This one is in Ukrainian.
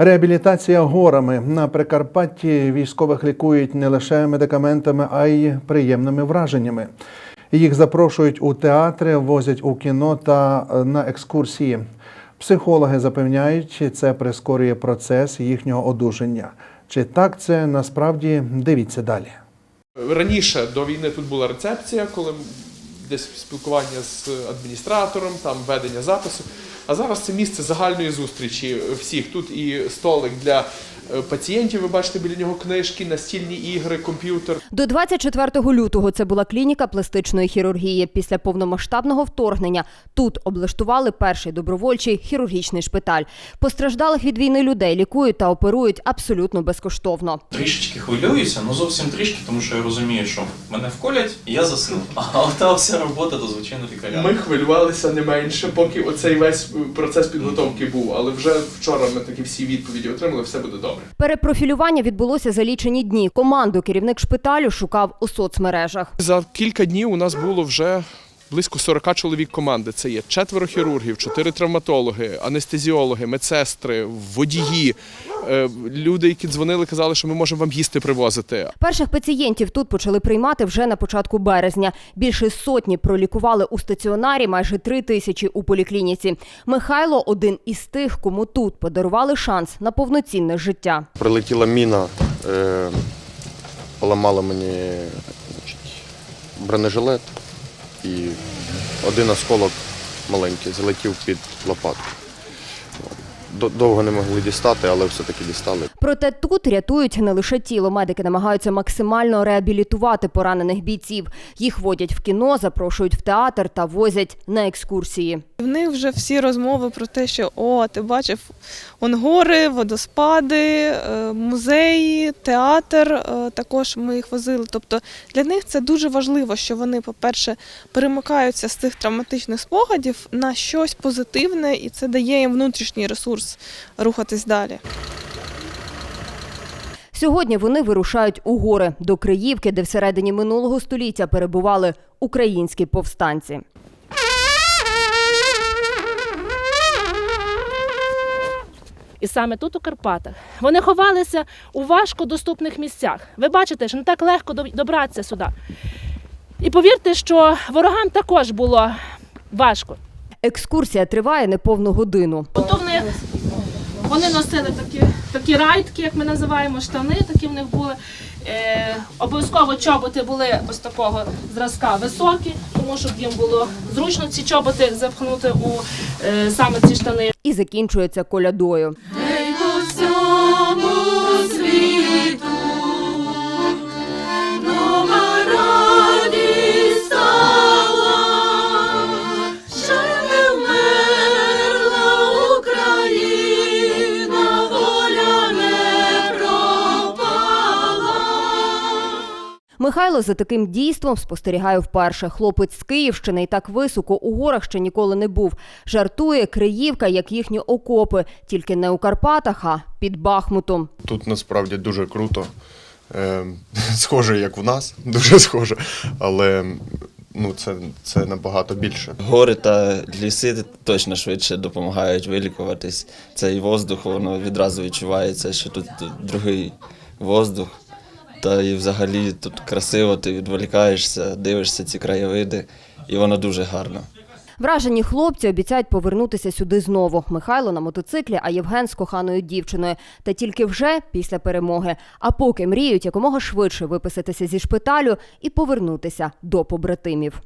Реабілітація горами на Прикарпатті військових лікують не лише медикаментами, а й приємними враженнями. Їх запрошують у театри, возять у кіно та е, на екскурсії. Психологи запевняють, це прискорює процес їхнього одужання. Чи так це насправді дивіться далі? Раніше до війни тут була рецепція, коли десь спілкування з адміністратором, там ведення запису. А зараз це місце загальної зустрічі всіх. Тут і столик для пацієнтів. Ви бачите біля нього книжки, настільні ігри, комп'ютер. До 24 лютого це була клініка пластичної хірургії. Після повномасштабного вторгнення тут облаштували перший добровольчий хірургічний шпиталь. Постраждалих від війни людей лікують та оперують абсолютно безкоштовно. Трішечки хвилююся, ну зовсім трішки, тому що я розумію, що мене вколять, і я засну. А ота вся робота, то звичайно лікаря. Ми хвилювалися не менше, поки оцей весь процес підготовки був. Але вже вчора ми такі всі відповіді отримали, все буде добре. Перепрофілювання відбулося за лічені дні. Команду керівник шпиталю шукав у соцмережах. За кілька днів у нас було вже близько 40 чоловік команди. Це є четверо хірургів, чотири травматологи, анестезіологи, медсестри, водії, е, люди, які дзвонили, казали, що ми можемо вам їсти привозити. Перших пацієнтів тут почали приймати вже на початку березня. Більше сотні пролікували у стаціонарі, майже три тисячі у поліклініці. Михайло один із тих, кому тут подарували шанс на повноцінне життя. Прилетіла міна, е, поламала мені бронежилет і один осколок маленький залетів під лопатку. Довго не могли дістати, але все-таки дістали. Проте тут рятують не лише тіло. Медики намагаються максимально реабілітувати поранених бійців. Їх водять в кіно, запрошують в театр та возять на екскурсії. В них вже всі розмови про те, що о, ти бачив он гори, водоспади, е, музеї, театр. е, Також ми їх возили. Тобто для них це дуже важливо, що вони, по-перше, перемикаються з цих травматичних спогадів на щось позитивне, і це дає їм внутрішній ресурс рухатись далі. Сьогодні вони вирушають у гори до Криївки, де всередині минулого століття перебували українські повстанці. І саме тут, у Карпатах, вони ховалися у важкодоступних місцях. Ви бачите, що не так легко доб- добратися сюди. І повірте, що ворогам також було важко. Екскурсія триває неповну годину. Ото вони носили такі, такі райтки, як ми називаємо, штани, такі в них були. Е, обов'язково чоботи були ось такого зразка високі, тому щоб їм було зручно ці чоботи запхнути у е, саме ці штани. І закінчується колядою. Михайло за таким дійством спостерігає вперше. Хлопець з Київщини і так високо у горах ще ніколи не був. Жартує Криївка, як їхні окопи, тільки не у Карпатах, а під Бахмутом. Тут насправді дуже круто. Е, схоже, як в нас, дуже схоже, але ну, це, це набагато більше. Гори та ліси точно швидше допомагають вилікуватись. Цей воздух, воно відразу відчувається, що тут другий воздух. Та і взагалі тут красиво, ти відволікаєшся, дивишся ці краєвиди, і воно дуже гарно. Вражені хлопці обіцяють повернутися сюди знову. Михайло на мотоциклі, а Євген з коханою дівчиною. Та тільки вже після перемоги. А поки мріють якомога швидше виписатися зі шпиталю і повернутися до побратимів.